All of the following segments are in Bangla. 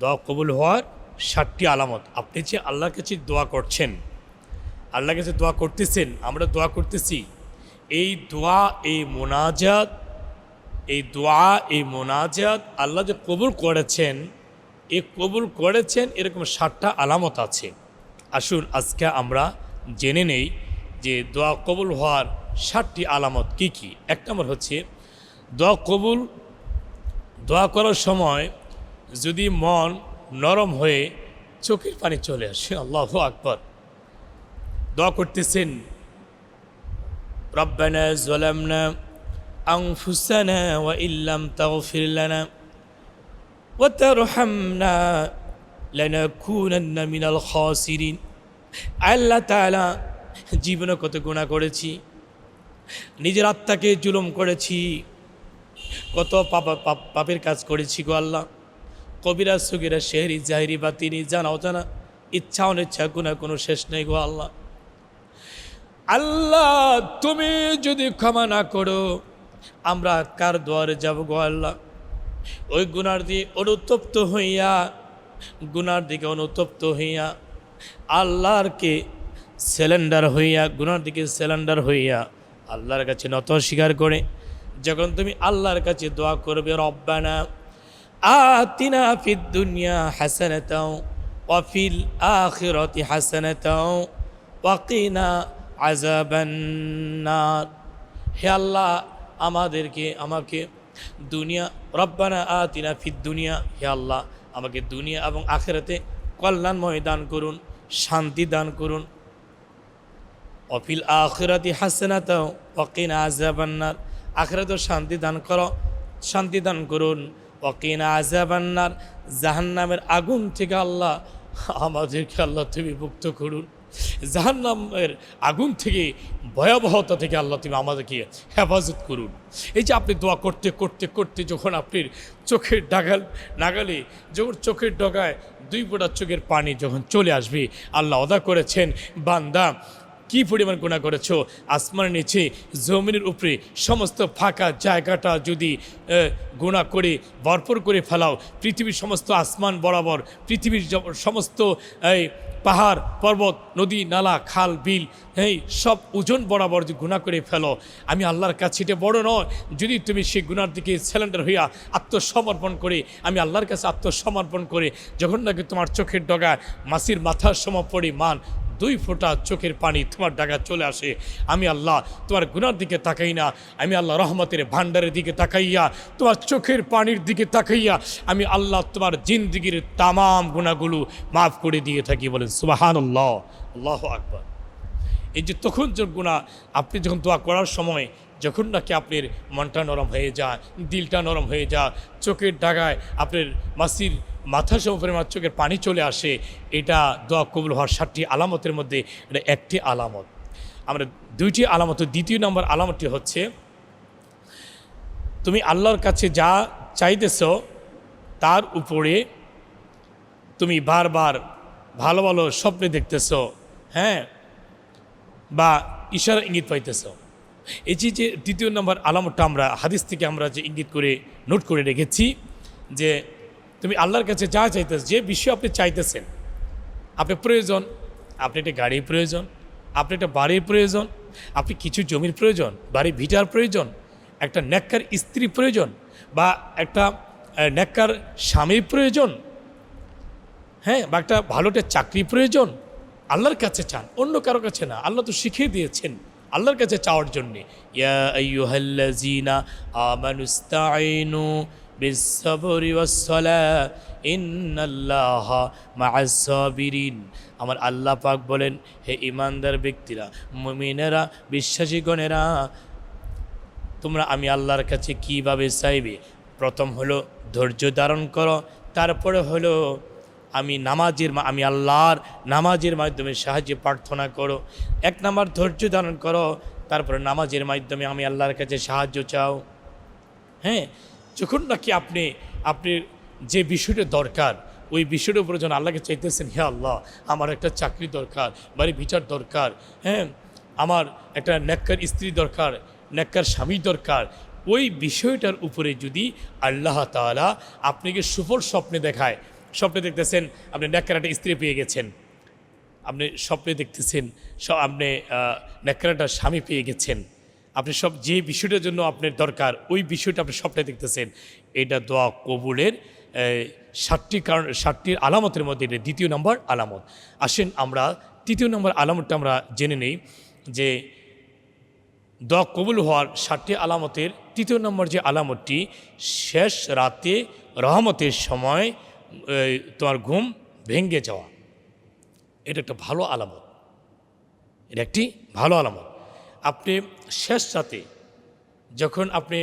দোয়া কবুল হওয়ার ষাটটি আলামত। আপনি যে আল্লাহর কাছে দোয়া করছেন, আল্লাহর কাছে দোয়া করতেছেন, আমরা দোয়া করতেছি, এই দোয়া, এই মোনাজাত, এই দোয়া, এই মোনাজাত আল্লাহ যে কবুল করেছেন, এ কবুল করেছেন, এরকম ষাটটা আলামত আছে। আসুন, আজকে আমরা জেনে নেই যে দোয়া কবুল হওয়ার ষাটটি আলামত কি কি। এক নম্বর হচ্ছে, দোয়া কবুল, দোয়া করার সময় যদি মন নরম হয়ে চোখের পানি চলে আসে আল্লাহ আকবর দোয়া করতেছেন রব্বানা জলামনা أنفسنا وإن لم تغفر لنا وترحمنا لنكونن من الخاسرين আল্লাহ তাআলা জীবনে কত গুণা করেছি নিজের আত্মাকে জুলুম করেছি কত পাপা পাপ- পাপের কাজ করেছি গো আল্লাহ কবিরা সুগিরা শেহরি জাহিরি বা তিনি জানা, অজানা ইচ্ছা, অনিচ্ছা গুণা কোনো শেষ নেই গো আল্লাহ। আল্লাহ, তুমি যদি ক্ষমা না করো, আমরা কার দুয়ারে যাব গো আল্লাহ? ওই গুনার দিয়ে অনুতপ্ত হইয়া, গুনার দিকে অনুতপ্ত হইয়া আল্লাহরকে সিলিন্ডার হইয়া, গুনার দিকে সিলিন্ডার হইয়া আল্লাহর কাছে নত স্বীকার করে, যখন তুমি আল্লাহর কাছে দোয়া করবে, রব্বানা দুনিয়া আমাদেরকে, আমাকে দুনিয়া, রব্বানা আতিনা ফিদ দুনিয়া, হে আল্লাহ, আমাকে দুনিয়া এবং আখেরাতে কল্যাণময় দান করুন, শান্তি দান করুন। অফিল আখেরাতি হাসেনাতাও অকিনা আজাবান্নার আখেরাতেও শান্তি দান করো, শান্তি দান করুন। অকিনা আজাবান্নার জাহান্নামের আগুন থেকে আল্লাহ আমাদেরকে আল্লাহ তুমি মুক্ত করুন। জাহান্নামের আগুন থেকে, ভয়াবহতা থেকে আল্লাহ তুমি আমাদেরকে হেফাজত করুন। এই যে আপনি দোয়া করতে করতে করতে যখন আপনি চোখের ডাগাল, নাগালে, যখন চোখের ডগায় দুই ফোঁটা চোখের পানি যখন চলে আসবে, আল্লাহ অদা করেছেন, বান্দা কি পরিমাণ গুণা করেছ? আসমানের নিচে, জমিনের উপরে, সমস্ত ফাঁকা জায়গাটা যদি গুণা করে, ভরপুর করে ফেলাও, পৃথিবীর সমস্ত আসমান বরাবর, পৃথিবীর সমস্ত, এই, পাহাড়, পর্বত, নদী, নালা, খাল, বিল, এই, সব ওজন বরাবর যে গুণা করে ফেলো, আমি আল্লাহর কাছে এটা বড় নয়, যদি তুমি সেই গুনার দিকে সিলিন্ডার হইয়া আত্মসমর্পণ করে, আমি আল্লাহর কাছে আত্মসমর্পণ করে, যখন নাকি তোমার চোখের ডগা মাসির মাথার সম পরিমাণ দুই ফোঁটা চোখের পানি তোমার ডাকা চলে আসে। আমি আল্লাহ তোমার গুনার দিকে তাকাই না। আমি আল্লাহ রহমতের ভাণ্ডারের দিকে তাকাইয়া তোমার চোখের পানির দিকে তাকাইয়া আমি আল্লাহ তোমার জিন্দিগির তামাম গুণাগুলো মাফ করে দিয়ে থাকি বলেন সুবাহান আল্লাহ আল্লাহ আকবর। এই যে তখন যে গুণা আপনি যখন দোয়া করার সময় যখন নাকি আপনার মনটা নরম হয়ে যায়, দিলটা নরম হয়ে যায়, চোখের ডাগায় আপনার মাসির মাথা সম পরিমাণ চোখের পানি চলে আসে, এটা দোয়া কবুল হওয়ার ষাটটি আলামতের মধ্যে এটা একটি আলামত। আমরা দুইটি আলামত, দ্বিতীয় নম্বর আলামতটি হচ্ছে, তুমি আল্লাহর কাছে যা চাইতেছ, তার উপরে তুমি বারবার ভালো ভালো স্বপ্নে দেখতেছ হ্যাঁ? বা ইশারা ইঙ্গিত পাইতেছ। এই যে যে দ্বিতীয় নম্বর আলামতটা আমরা, হাদিস থেকে আমরা যে ইঙ্গিত করে, নোট করে রেখেছি যে তুমি আল্লাহর কাছে যা চাইতেছ যে বিষয় আপনি চাইতেছেন আপনি প্রয়োজন আপনি একটা গাড়ির প্রয়োজন আপনি একটা বাড়ির প্রয়োজন আপনি কিছু জমির প্রয়োজন বাড়ি ভিটার প্রয়োজন একটা নেককার স্ত্রী প্রয়োজন বা একটা আহ, নেককার স্বামীর প্রয়োজন হ্যাঁ বা একটা ভালো একটা চাকরি প্রয়োজন আল্লাহর কাছে চান অন্য কারও কাছে না আল্লাহ তো শিখিয়ে দিয়েছেন আল্লাহর কাছে চাওয়ার জন্যে। ইয়া আইয়ুহাল্লাযীনা আমার আল্লাহ পাক বলেন, হে ইমানদার ব্যক্তিরা, মুমিনেরা, বিশ্বাসীগণেরা, তোমরা আমি আল্লাহর কাছে কীভাবে চাইবে? প্রথম হলো ধৈর্য ধারণ করো, তারপরে হলো আমি নামাজের আমি আল্লাহর নামাজের মাধ্যমে সাহায্যে প্রার্থনা করো। এক নাম্বার, ধৈর্য ধারণ করো, তারপরে নামাজের মাধ্যমে আমি আল্লাহর কাছে সাহায্য চাও। হ্যাঁ যখন নাকি আপনি আপনি যে বিষয়টা দরকার, ওই বিষয়টার উপরে যখন আল্লাহকে চাইতেছেন, হে আল্লাহ, আমার একটা চাকরি দরকার বাড়ি বিচার দরকার হ্যাঁ আমার একটা নেককার স্ত্রী দরকার, নেককার স্বামী দরকার, ওই বিষয়টার উপরে যদি আল্লাহ তাআলা আপনাকে সুফল স্বপ্নে দেখায়, স্বপ্নে দেখতেছেন আপনি ন্যাকেরাটা স্ত্রী পেয়ে গেছেন, আপনি স্বপ্নে দেখতেছেন আপনি ন্যাকেরাটা স্বামী পেয়ে গেছেন আপনি সব যে বিষয়টার জন্য আপনার দরকার, ওই বিষয়টা আপনি সবটাই দেখতেছেন। এটা দোয়া কবুলের ষাটটি কারণ ষাটটির আলামতের মধ্যে এটা দ্বিতীয় নম্বর আলামত। আসেন আমরা, তৃতীয় নম্বর আলামতটা আমরা জেনে নেই যে দোয়া কবুল হওয়ার ষাটটি আলামতের, তৃতীয় নম্বর যে আলামতটি, শেষ রাতে রহমতের সময় তোমার ঘুম ভেঙ্গে যাওয়া। এটা একটা ভালো আলামত। এটা একটি ভালো আলামত। আপনি শেষ রাতে যখন আপনি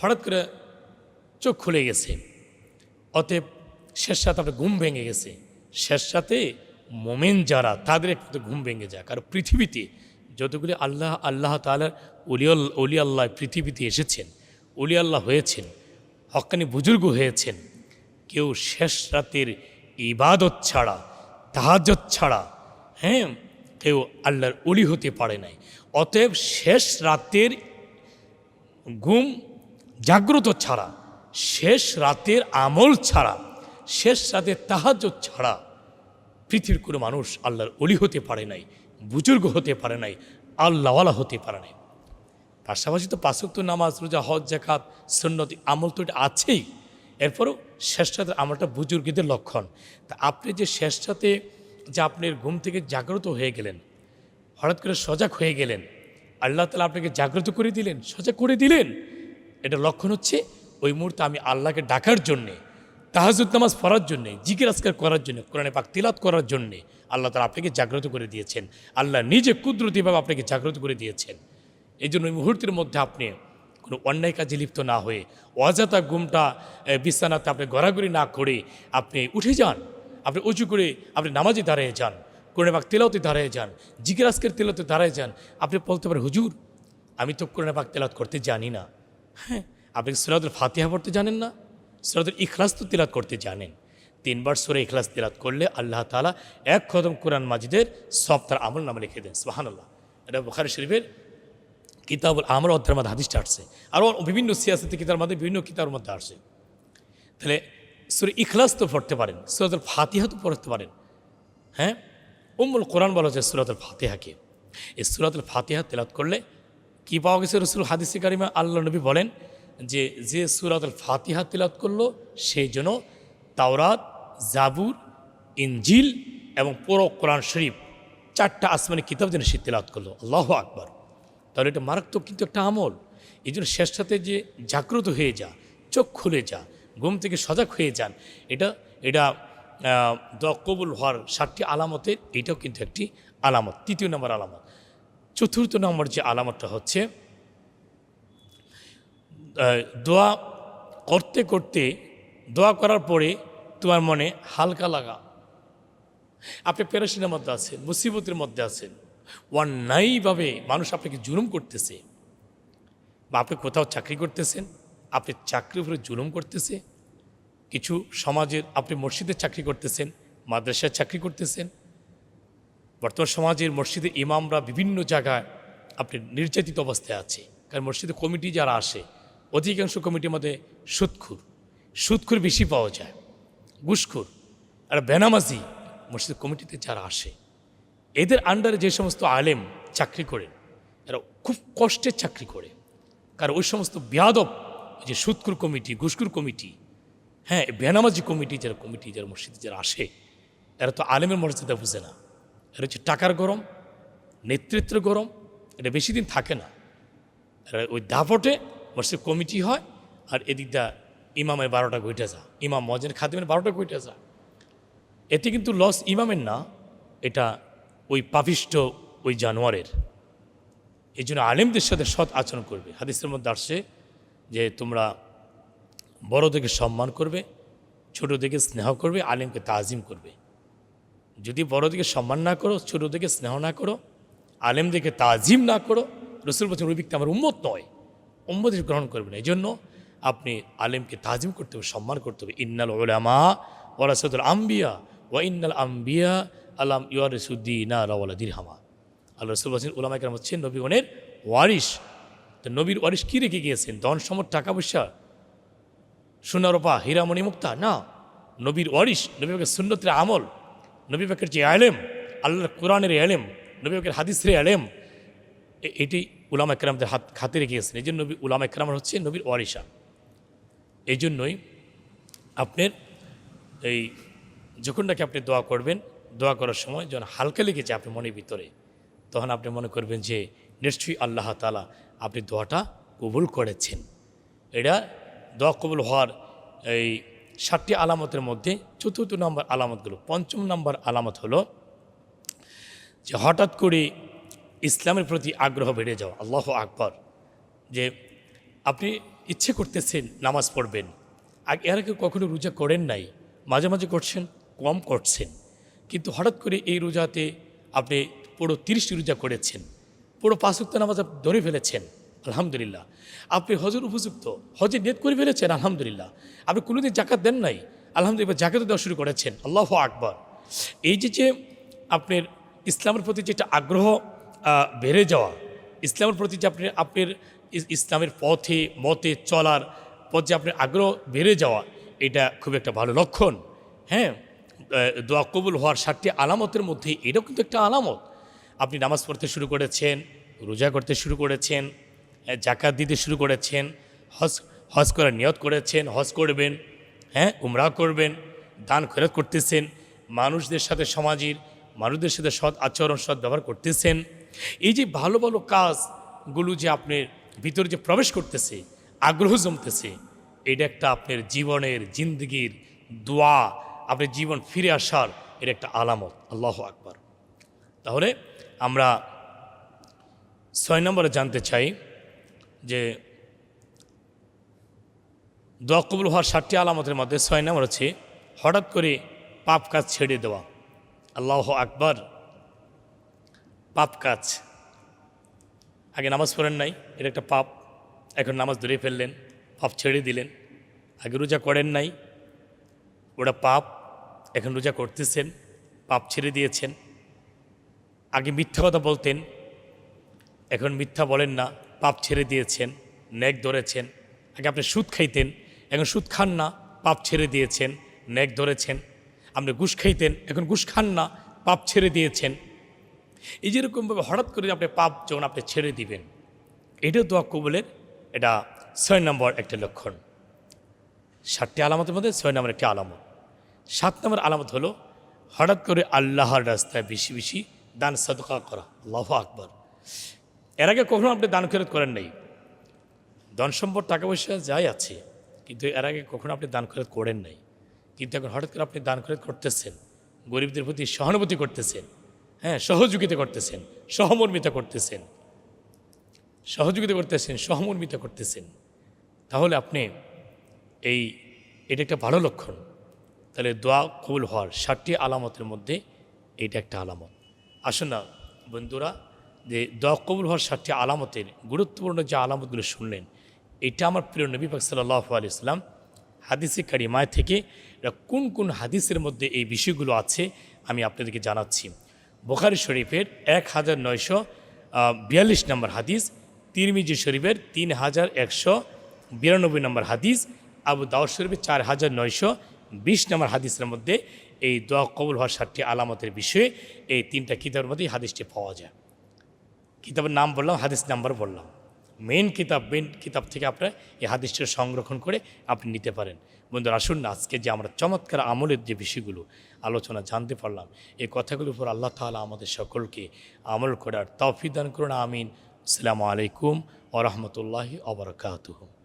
হঠাৎ করে চোখ খুলে গেছে, অতএব শেষ রাতে আপনার ঘুম ভেঙে গেছে। শেষ রাতে মোমেন যারা, তাদের একটু ঘুম ভেঙে যায় কারণ পৃথিবীতে যতগুলি আল্লাহ আল্লাহ তালার অলিয়ল অলি আল্লাহ পৃথিবীতে এসেছেন অলি আল্লাহ হয়েছেন, হকানি বুজুর্গ হয়েছেন, কেউ শেষ রাতের ইবাদত ছাড়া তাহাজত ছাড়া হ্যাঁ কেউ আল্লাহর অলি হতে পারে নাই। অতএব শেষ রাতের ঘুম জাগ্রত ছাড়া, শেষ রাতের আমল ছাড়া, শেষ রাতের তাহাজত ছাড়া পৃথিবীর কোনো মানুষ আল্লাহর অলি হতে পারে নাই, বুজুর্গ হতে পারে নাই, আল্লাহওয়ালা হতে পারে নাই। পাশাপাশি তো পাঁচক্ত নামাজ, রোজা, হজ জাকাত সন্ন্যতি আমল তো এটা আছেই। এরপরও শেষ রাতের আমলটা বুজুর্গীদের লক্ষণ। তা আপনি যে শেষ রাতে যে আপনার ঘুম থেকে জাগ্রত হয়ে গেলেন। হঠাৎ করে সজাগ হয়ে গেলেন। আল্লাহ তালা আপনাকে জাগ্রত করে দিলেন। সজাগ করে দিলেন। এটা লক্ষণ হচ্ছে ওই মুহূর্তে আমি আল্লাহকে ডাকার জন্যে তাহাজুদ নামাজ পড়ার জন্যে, জিকির আজকার করার জন্য, কোরআনে পাক তিলাত করার জন্যে আল্লাহ তালা আপনাকে জাগ্রত করে দিয়েছেন। আল্লাহ নিজে কুদরতিভাবে আপনাকে জাগ্রত করে দিয়েছেন। এই জন্য ওই মুহূর্তের মধ্যে আপনি কোনো অন্যায় কাজে লিপ্ত না হয়ে, অযথা ঘুমটা বিছানাতে আপনি গড়াগড়ি না করে আপনি উঠে যান। আপনি উঁচু করে আপনি নামাজে দাঁড়িয়ে যান, কোরআনে পাক তেলাওতে দাঁড়িয়ে যান, জিকির আজকের তেলাতে দাঁড়িয়ে যান, আপনি বলতে পারেন, হুজুর, আমি তো কোরআনে পাক তেলাত করতে জানি না। হ্যাঁ আপনি সুরাতুল ফাতিহা পড়তে জানেন না? সুরাতুল ইখলাস তো তিলাত করতে জানেন। তিনবার সুরে ইখলাস তিলাত করলে আল্লাহ তালা এক খতম কোরআন মাজিদের সব তার আমল নামে লিখে দেন। সুবাহান্লাহ এটা বুখারি শরীফের কিতাবুল আমর অধ্যায়ের মধ্যে হাদিসটা আসছে। আরও বিভিন্ন সিয়াসতি কিতাবের মধ্যে বিভিন্ন কিতাবের মধ্যে আসছে। তাহলে সুরে ইখলাস তো পড়তে পারেন, সুরাতুল ফাতিহা তো পড়তে পারেন। হ্যাঁ? উম্মুল কোরআন বলা হচ্ছে সুরাতুল ফাতিহাকে। এই সুরাতুল ফাতিহা তেলাত করলে কি পাওয়া গেছে রসুল হাদিসি কারিমা? আল্লাহ নবী বলেন যে যে সুরাতুল ফাতিহা তেলাত করল, সেই জন্য তাওরাত, জাবুর ইঞ্জিল এবং পুরো কোরআন শরীফ, চারটা আসমানি কিতাব যেন সে তেলাত করল। আল্লাহ আকবর। তাহলে এটা মারাত্মক কিন্তু একটা আমল। এই জন্য শেষ সাথে যে জাগ্রত হয়ে যা, চোখ খুলে যা ঘুম থেকে সজাগ হয়ে যান। এটা এটা কবুল হওয়ার সাতটি আলামতের এটাও কিন্তু একটি আলামত। তৃতীয় নম্বর আলামত। চতুর্থ নম্বর যে আলামতটা হচ্ছে দোয়া করতে করতে, দোয়া করার পরে তোমার মনে হালকা লাগা। আপনি প্যারাসিনের মধ্যে আছেন, মুসিবতের মধ্যে আছেন। অন্যায়ভাবে মানুষ আপনাকে জুলুম করতেছে বা আপনি কোথাও চাকরি করতেছেন আপনি চাকরির উপরে জুলুম করতেছে কিছু সমাজের, আপনি মসজিদের চাকরি করতেছেন, মাদ্রাসায় চাকরি করতেছেন, বর্তমান সমাজের মসজিদের ইমামরা বিভিন্ন জায়গায় আপনি নির্যাতিত অবস্থায় আছে। কারণ মসজিদে কমিটি যারা আসে, অধিকাংশ কমিটির মধ্যে সুদখুর সুদখুর বেশি পাওয়া যায়, ঘুষখুর। আর বেনামাজি মসজিদ কমিটিতে যারা আসে, এদের আন্ডারে যে সমস্ত আলেম চাকরি করেন, এরা খুব কষ্টের চাকরি করে। কারণ ওই সমস্ত বেয়াদব যে সুদকুর কমিটি, ঘুষকুর কমিটি হ্যাঁ বেনামাজি কমিটি, যারা কমিটি, যারা মসজিদে যারা আসে এরা তো আলেমের মর্যাদা বুঝে না। এরা হচ্ছে টাকার গরম, নেতৃত্বের গরম, এটা বেশি দিন থাকে না। এরা ওই দাপটে মসজিদ কমিটি হয় আর এদিকটা ইমামের বারোটা ঘুইটে যা ইমাম মজের খাদিমের বারোটা ঘুইটে যা এতে কিন্তু লস ইমামের না, এটা ওই পাপিষ্ট ওই জানোয়ারের। এই জন্য আলেমদের সাথে সৎ আচরণ করবে। হাদিসের মধ্যে আসছে যে তোমরা বড়দেরকে সম্মান করবে ছোটোদেরকে স্নেহ করবে, আলেমকে তাজিম করবে। যদি বড়দিকে সম্মান না করো ছোটোদিকে স্নেহ না করো আলেমদেরকে তাজিম না করো, রসুল বলছেন, ওই আমার উম্মত নয়। উম্মদের গ্রহণ করবে না। এই জন্য আপনি আলেমকে তাজিম করতে হবে, সম্মান করতে হবে। ইন্নাল ওলামা ওরাসদুল আম্বিয়া ও ইন্নাল আম্বিয়া আলাম ইউরসুদ্দিনা রাওয়ালা দিরহামা। আল্লাহ রসুল বলছেন ওলামা কেরাম হচ্ছেন নবীগণের ওয়ারিস তো নবীর ওয়ারিস কী রেখে গিয়েছেন? ধন, সম্পদ, টাকা, পয়সা? সোনারোপা হীরামণি মুক্তা? না। নবীর ওয়ারিস নবী পাকের সুন্নতের আমল, নবী পাকের যে আলেম, আল্লাহর কোরআনের আলেম, নবী পাকের হাদিসের আলেম এটি উলামা একরামদের হাত, খাতে রেখেছেন এই জন্য নবী, উলামা একরাম হচ্ছে নবীর ওয়ারিসা এই জন্যই আপনার এই যখন নাকি আপনি দোয়া করবেন, দোয়া করার সময় যখন হালকা লেগেছে আপনার মনের ভিতরে, তখন আপনি মনে করবেন যে, নিশ্চয়ই আল্লাহ তালা আপনি দোয়াটা কবুল করেছেন। এটা দোয়া কবুল হওয়ার এই ষাটটি আলামতের মধ্যে চতুর্থ নম্বর আলামতগুলো, পঞ্চম নম্বর আলামত হলো যে হঠাৎ করে ইসলামের প্রতি আগ্রহ বেড়ে যাওয়া, আল্লাহ আকবর, যে আপনি ইচ্ছে করতেছেন নামাজ পড়বেন আগে এর আগে কখনো রোজা করেন নাই, মাঝে মাঝে করছেন, কম করছেন, কিন্তু হঠাৎ করে এই রোজাতে আপনি পুরো তিরিশটি রোজা করেছেন পুরো পাঁচক্ত নামাজ আপনি ধরে ফেলেছেন, আলহামদুলিল্লাহ। আপনি হজর উপযুক্ত, হজে নেট করে ফেলেছেন, আলহামদুলিল্লাহ। আপনি কোনোদিন জাকাত দেন নাই, আলহামদুলিল্লাহ জাকাতও দেওয়া শুরু করেছেন। আল্লাহ আকবর। এই যে যে আপনার ইসলামের প্রতি যেটা আগ্রহ বেড়ে যাওয়া, ইসলামের প্রতি যে আপনি, আপনার ইসলামের পথে, মতে চলার পথে আপনার আগ্রহ বেড়ে যাওয়া, এটা খুব একটা ভালো লক্ষণ। হ্যাঁ দোয়া কবুল হওয়ার ষাটটি আলামতের মধ্যে এটাও কিন্তু একটা আলামত। আপনি নামাজ পড়তে শুরু করেছেন, রোজা করতে শুরু করেছেন জাকাত দিতে শুরু করেছেন, হজ হজ করার নিয়ত করেছেন, হজ করবেন হ্যাঁ উমরা করবেন, দান খরচ করতেছেন, মানুষদের সাথে সমাজের, মানুষদের সাথে সৎ আচরণ, সৎ ব্যবহার করতেছেন, এই যে ভালো ভালো কাজগুলো যে আপনার ভিতরে যে প্রবেশ করতেছে, আগ্রহ জমতেছে, এটা একটা আপনার জীবনের জিন্দগির দোয়া, আপনার জীবন ফিরে আসার এটা একটা আলামত। আল্লাহ আকবার। তাহলে আমরা ছয় নম্বরে জানতে চাই যে দোয়া কবুল হওয়ার ষাটটি আলামতের মধ্যে ছয় নম্বর হচ্ছে, হঠাৎ করে পাপ কাজ ছেড়ে দেওয়া। আল্লাহ আকবর। পাপ কাজ। আগে নামাজ পড়েন নাই এটা একটা পাপ। এখন নামাজ ধরে ফেললেন, পাপ ছেড়ে দিলেন। আগে রোজা করেন নাই, ওটা পাপ। এখন রোজা করতেছেন, পাপ ছেড়ে দিয়েছেন। আগে মিথ্যা কথা বলতেন। এখন মিথ্যা বলেন না, পাপ ছেড়ে দিয়েছেন নেক ধরেছেন। আগে আপনি সুদ খাইতেন, এখন সুদ খান না, পাপ ছেড়ে দিয়েছেন নেক ধরেছেন। আপনি ঘুষ খাইতেন, এখন ঘুষ খান না, পাপ ছেড়ে দিয়েছেন। এই যেরকমভাবে হঠাৎ করে আপনি পাপ যখন আপনি ছেড়ে দিবেন এটাও দোয়া কবুলের এটা ছয় নম্বর একটা লক্ষণ। সাতটি আলামতের মধ্যে ছয় নম্বর একটি আলামত। সাত নম্বর আলামত হলো, হঠাৎ করে আল্লাহর রাস্তায় বেশি বেশি দান সদকা করা, আল্লাহ আকবর। এর আগে কখনো আপনি দান খরচ করেন নাই। ধন সম্পদ, টাকা পয়সা যাই আছে, কিন্তু এর আগে কখনো আপনি দান খরচ করেন নাই। কিন্তু এখন হঠাৎ করে আপনি দান খরচ করতেছেন, গরিবদের প্রতি সহানুভূতি করতেছেন হ্যাঁ সহযোগিতা করতেছেন, সহমর্মিতা করতেছেন, সহযোগিতা করতেছেন, সহমর্মিতা করতেছেন। তাহলে আপনি এই, এটা একটা ভালো লক্ষণ। তাহলে দোয়া কবুল হওয়ার ষাটটি আলামতের মধ্যে এইটা একটা আলামত। আসুন না, বন্ধুরা, যে দোয়া কবুল হওয়ার ষাটটি আলামতের গুরুত্বপূর্ণ যে আলামতগুলো শুনলেন, এটা আমার প্রিয় নবী পাক সাল্লাহ আলি ইসলাম হাদিসে কারিমায় থেকে এটা কোন কোন হাদিসের মধ্যে এই বিষয়গুলো আছে আমি আপনাদেরকে জানাচ্ছি। বোখারি শরীফের এক হাজার নয়শো বিয়াল্লিশ নম্বর হাদিস, তিরমিজি শরীফের তিন হাজার একশো বিরানব্বই নম্বর হাদিস, আবু দাউদ শরীফের চার হাজার নয়শো বিশ নম্বর হাদিসের মধ্যে এই দোয়া কবুল হওয়ার ষাটটি আলামতের বিষয়ে এই তিনটা কিতাবের মধ্যে এই হাদিসটি পাওয়া যায়। কিতাবের নাম বললাম, হাদিস নাম্বার বললাম। মেন কিতাব মেন কিতাব থেকে আপনারা এই হাদিসটা সংরক্ষণ করে আপনি নিতে পারেন। বন্ধুরা, আসুন না, আজকে যে আমরা চমৎকার আমলের যে বিষয়গুলো আলোচনা জানতে পারলাম, এই কথাগুলোর উপর আল্লাহ তাআলা আমাদের সকলকে আমল করার তফিদান করুন, আমিন। আসসালামু আলাইকুম ওরহমতুল্লাহি অবরকাতুহ